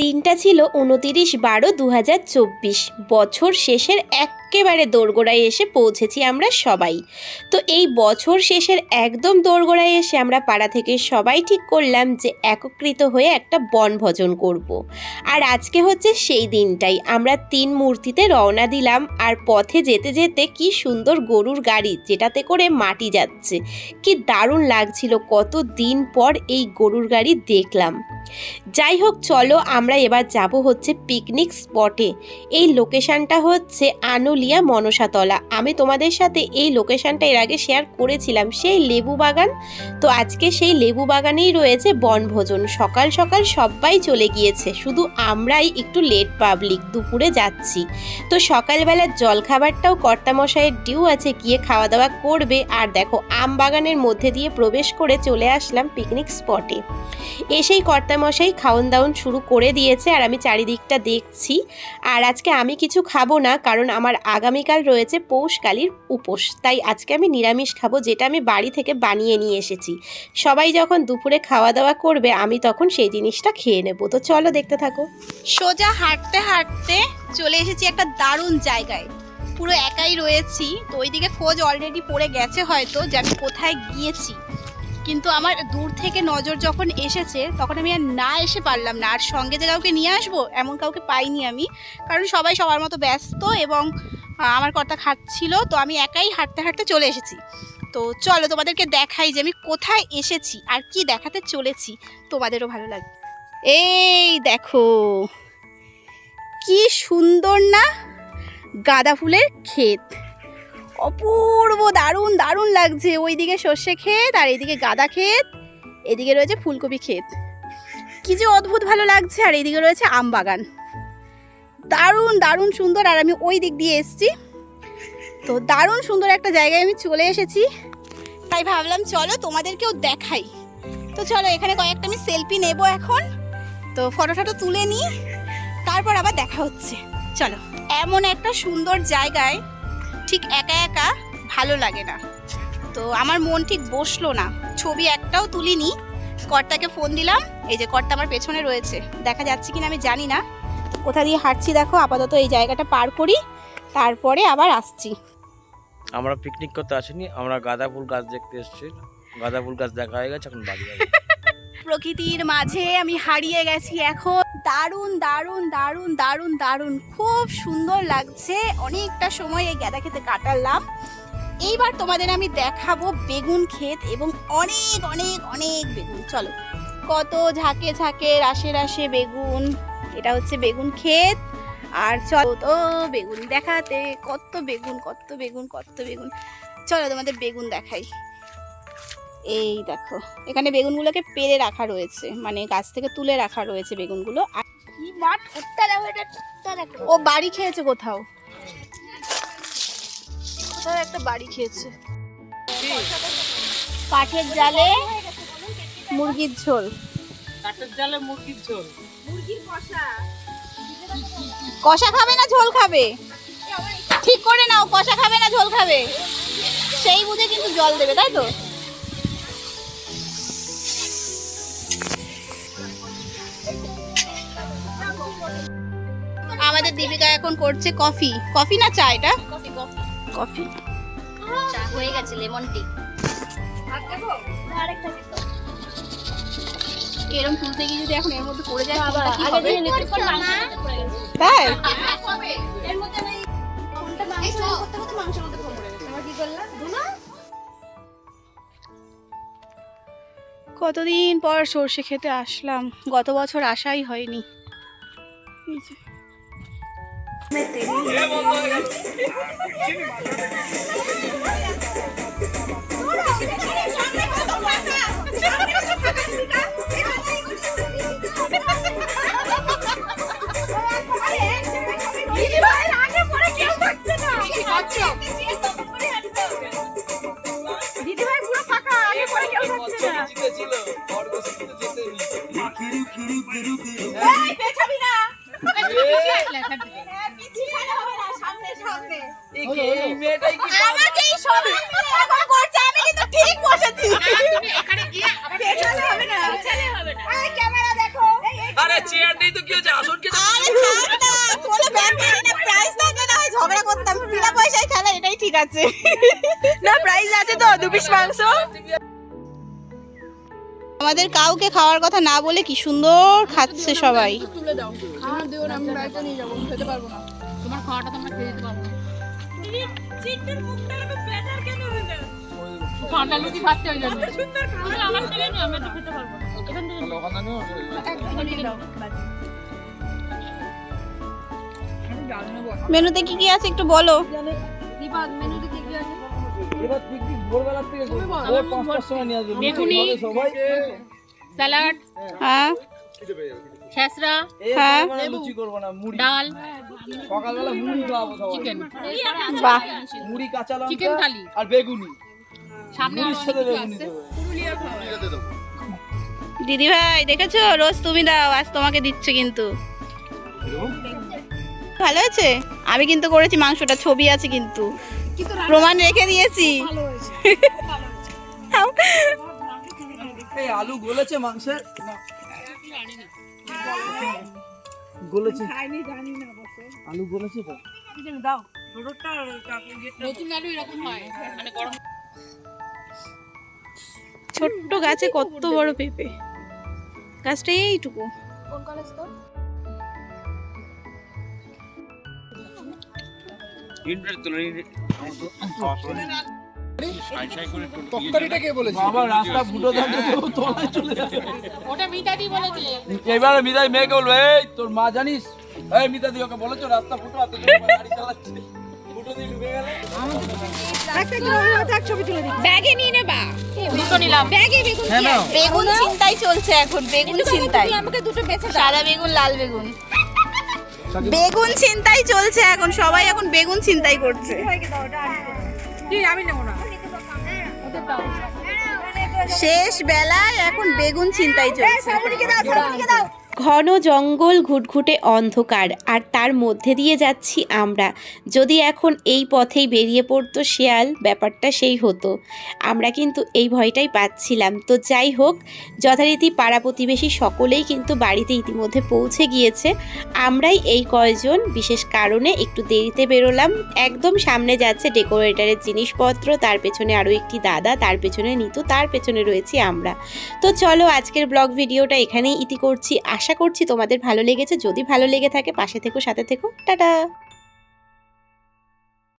দিনটা ছিল উনতিরিশ বারো দু বছর শেষের একেবারে দোরগোড়ায় এসে পৌঁছেছি আমরা সবাই। তো এই বছর শেষের একদম দোরগোড়ায় এসে আমরা পাড়া থেকে সবাই ঠিক করলাম যে একত্রিত হয়ে একটা বনভোজন করব। আর আজকে হচ্ছে সেই দিনটাই। আমরা তিন মূর্তিতে রওনা দিলাম। আর পথে যেতে যেতে কি সুন্দর গরুর গাড়ি যেটাতে করে মাটি যাচ্ছে। কি দারুণ লাগছিল। কত দিন পর এই গরুর গাড়ি দেখলাম। যাই হোক, চলো আমরা এবার যাব হচ্ছে পিকনিক স্পটে এই লোকেশনটা হচ্ছে আনুলিয়া মনসাতলা আমি তোমাদের সাথে এই লোকেশনটা এর আগে শেয়ার করেছিলাম, সেই লেবু বাগান। তো আজকে সেই লেবু বাগানেই রয়েছে বনভোজন। সকাল সকাল সবাই চলে গিয়েছে, শুধু আমরাই একটু লেট পাবলিক দুপুরে যাচ্ছি। তো সকালবেলার জলখাবারটাও কর্তামশাইয়ের ডিউ আছে, গিয়ে খাওয়া দাওয়া করবে। আর দেখো, আম বাগানের মধ্যে দিয়ে প্রবেশ করে চলে আসলাম পিকনিক স্পটে এসেই কর্তামশাই খাওন দাওন শুরু করে দিয়েছে, আর আমি চারিদিকটা দেখছি। আর আজকে আমি কিছু খাব না, কারণ আমার আগামীকাল রয়েছে পৌষকালীর উপোস। তাই আজকে আমি নিরামিষ খাব, যেটা আমি বাড়ি থেকে বানিয়ে নিয়ে এসেছি। সবাই যখন দুপুরে খাওয়া দাওয়া করবে, আমি তখন সেই জিনিসটা খেয়ে নেব। তো চলো দেখতে থাকো। সোজা হাঁটতে হাঁটতে চলে এসেছি একটা দারুণ জায়গায়। পুরো একাই রয়েছি, তো ওইদিকে খোঁজ অলরেডি পড়ে গেছে হয়তো যে আমি কোথায় গিয়েছি। কিন্তু আমার দূর থেকে নজর যখন এসেছে, তখন আমি আর না এসে পারলাম না। আর সঙ্গে যে কাউকে নিয়ে আসব, এমন কাউকে পাইনি আমি। কারণ সবাই সবার মতো ব্যস্ত এবং আমার কর্তা খাচ্ছিল, তো আমি একাই হাঁটতে হাঁটতে চলে এসেছি। তো চলো তোমাদেরকে দেখাই যে আমি কোথায় এসেছি আর কি দেখাতে চলেছি। তোমাদেরও ভালো লাগবে এই দেখো, কি সুন্দর না? গাঁদা ফুলের ক্ষেত। অপূর্ব, দারুণ দারুণ লাগছে। ওইদিকে সর্ষে ক্ষেত আর এইদিকে গাঁদা ক্ষেত, এদিকে রয়েছে ফুলকপি ক্ষেত। কি যে অদ্ভুত ভালো লাগছে আর এইদিকে রয়েছে আম বাগান। দারুণ দারুণ সুন্দর। আর আমি ওই দিক দিয়ে এসছি। তো দারুণ সুন্দর একটা জায়গায় আমি চলে এসেছি। তাই ভাবলাম, চলো তোমাদেরকেও দেখাই। তো চলো, এখানে কয়েকটা আমি সেলফি নেব এখন। তো ফটো ফটো তুলে নিই। তারপর আবার দেখা হচ্ছে। চলো, এমন একটা সুন্দর জায়গায় ঠিক একা একা ভালো লাগে না। তো আমার মন ঠিক বসল না। ছবি একটাও তুলিনি। কর্তাকে ফোন দিলাম। এই যে কর্তা আমার পেছনে রয়েছে। দেখা যাচ্ছে কিনা আমি জানি না। কোথা দিয়ে হাঁটছি দেখো আপাতত এই জায়গাটা পার করি তারপরে আবার আসছি। আমরা পিকনিক করতে আসিনি আমরা গাঁদা ফুল গাছ দেখতে এসেছি। গাঁদা ফুল গাছ দেখা হয়ে গেছে এখন বাড়ি প্রকৃতির মাঝে আমি হারিয়ে গেছি এখন। দারুণ দারুণ দারুণ দারুণ দারুণ। খুব সুন্দর লাগছে অনেকটা সময় এই গাঁদা খেতে কাটালাম। এইবার তোমাদের আমি দেখাবো বেগুন ক্ষেত এবং অনেক অনেক অনেক বেগুন। চলো কত ঝাঁকে ঝাঁকে রাশে রাশে বেগুন। এটা হচ্ছে বেগুন ক্ষেত। আর চলো তো বেগুন দেখাতে কত বেগুন কত বেগুন কত বেগুন। চলো তোমাদের বেগুন দেখাই। এই দেখো এখানে বেগুনগুলোকে পেরে রাখা রয়েছে মানে গাছ থেকে তুলে রাখা রয়েছে বেগুনগুলো। আর ও বাড়ি খেয়েছে কোথাও? কোথাও একটা বাড়ি খেয়েছে। কাঠের জালে মুরগির ঝোল। কাঠের জালে মুরগির ঝোল। কষা। খাবে না ঝোল খাবে? ঠিক করে নাও কষা খাবে না ঝোল খাবে? সেই বুঝে কিন্তু জল দেবে তাই তো? আমাদের দীপিকা এখন করছে কফি। কফি না চা এটা? কফি চা হয়ে গেছে লেমন টি। এরকম তুলতে গিয়ে যদি এখন এর মধ্যে পড়ে যায় বাবা কি হবে? তাই? এর মধ্যে আমি ফোনটা মাংস করতে করতে মাংসের মধ্যে ফোন পড়ে গেছে। আমার কি করলাম? দুনা? কতদিন পর সর্ষে খেতে আসলাম। গত বছর আসাই হয়নি। এই যে। আমাকেই সবাই মিলে এরকম করছে, আমি কিন্তু ঠিক বসেছি। পেছনে হবে না। এই, ক্যামেরা দেখো। আরে চেয়ার নেই তো কি হয়েছে আসন কে আরে থাক না কোনো ব্যাপার না প্রাইস থাকলে না হয় ঝগড়া করতাম বিনা পয়সায় খেলা এটাই ঠিক আছে না প্রাইস আছে তো দু পিস মাংস আমাদের কাউকে খাওয়ার কথা না বলে কি সুন্দর খাচ্ছে সবাই। মেনুতে কি কি আছে একটু বলো। এবার পিকনিক ভোরবেলা থেকে ভোর পাঁচটার সময় নিয়ে আসবে। বেগুনি। সবাই। স্যালাড হ্যাঁ। হ্যাঁ। লুচি করব না মুড়ি। ডাল। সকালবেলা মুড়ি খাওয়াবো সবাই। চিকেন। বাহ। মুড়ি কাঁচা চিকেন থালি। আর বেগুনি। সামনে সাথে বেগুনি আছে। দেবে। দিদি ভাই দেখেছ? রোজ তুমি দাও আজ তোমাকে দিচ্ছে কিন্তু। ভালো আছে? আমি কিন্তু করেছি মাংসটা ছবি আছে কিন্তু। প্রমাণ রেখে দিয়েছি। এই আলু গলেছে মাংসের? না। গলেছে। আলু গলেছে তো? নতুন আলু এরকম হয় মানে গরম ছোট্ট গাছে কত বড় পেঁপে। গাছটা এইটুকু। বাবা রাস্তা ফুটো থাকলে কেউ তলায় চলে যাবে ওটা মিতাদি বলেছে। এবারে মিতাই মেয়েকে বলবে এই তোর মা জানিস? এই মিতাদি ওকে বলেছ রাস্তা ফুটো আর তোর গাড়ি চালাচ্ছে। ফুটো দিয়ে ঢুকে গেলে? ব্যাগে নিয়ে নেবা। দুটো নিলাম। ব্যাগে বেগুন হ্যাঁ, বেগুন চিন্তাই চলছে এখন বেগুন চিন্তাই আমাকে দুটো বেছে সাদা বেগুন লাল বেগুন। বেগুন চিন্তাই চলছে এখন সবাই এখন বেগুন চিন্তাই করছে। শেষ বেলায় এখন বেগুন চিন্তাই চলছে। ঘন জঙ্গল ঘুটঘুটে অন্ধকার, আর তার মধ্যে দিয়ে যাচ্ছি আমরা। যদি এখন এই পথেই বেরিয়ে পড়তো শেয়াল, ব্যাপারটা সেই হতো। আমরা কিন্তু এই ভয়টাই পাচ্ছিলাম। তো যাই হোক, যথারীতি পাড়া প্রতিবেশী সকলেই কিন্তু বাড়িতে ইতিমধ্যে পৌঁছে গিয়েছে। আমরাই এই কয়জন, বিশেষ কারণে একটু দেরিতে বেরোলাম। একদম সামনে যাচ্ছে ডেকোরেটরের জিনিসপত্র, তার পেছনে আরও একটি দাদা, তার পেছনে নিতু, তার পেছনে রয়েছি আমরা। তো চলো আজকের ব্লগ ভিডিওটা এখানেই ইতি করছি। আশা করছি তোমাদের ভালো লেগেছে। যদি ভালো লেগে থাকে পাশে থেকো সাথে থেকো। টাটা!